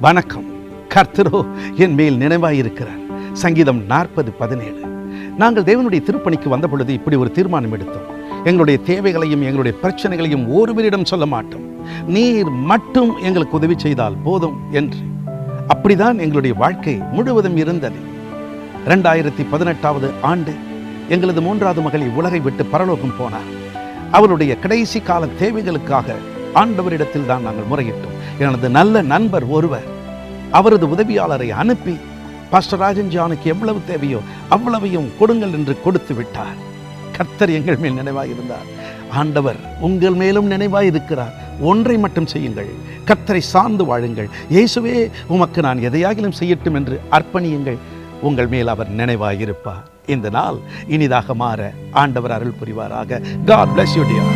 வணக்கம். கர்த்தரோ என் மேல் நினைவாயிருக்கிறார். சங்கீதம் நாற்பது பதினேழு. நாங்கள் தேவனுடைய திருப்பணிக்கு வந்த பொழுது இப்படி ஒரு தீர்மானம் எடுத்தோம். எங்களுடைய தேவைகளையும் எங்களுடைய பிரச்சனைகளையும் ஒருவரிடம் சொல்ல மாட்டோம். நீர் மட்டும் எங்களுக்கு உதவி செய்தால் போதும் என்று. அப்படிதான் எங்களுடைய வாழ்க்கை முழுவதும் இருந்தது. ரெண்டாயிரத்தி பதினெட்டாவது ஆண்டு எங்களது மூன்றாவது மகளை உலகை விட்டு பரலோகம் போனார். அவருடைய கடைசி கால தேவைகளுக்காக ஆண்டவரிடத்தில் தான் நாங்கள் முறையிட்டோம். எனது நல்ல நண்பர் ஒருவர் அவரது உதவியாளரை அனுப்பி பாஸ்டர் ராஜன் ஜானுக்கு எவ்வளவு தேவையோ அவ்வளவையும் கொடுங்கள் என்று கொடுத்து விட்டார். கர்த்தர் எங்கள் மேல் நினைவாக இருந்தார் ஆண்டவர் உங்கள் மேலும் நினைவாயிருக்கிறார். ஒன்றை மட்டும் செய்யுங்கள். கர்த்தரை சார்ந்து வாழுங்கள். இயேசுவே உமக்கு நான் எதையாகிலும் செய்யட்டும் என்று அர்ப்பணியுங்கள். உங்கள் மேல் அவர் நினைவாயிருப்பார். இந்த நாள் இனிதாக மாற ஆண்டவர் அருள் புரிவாராக. God bless you dear.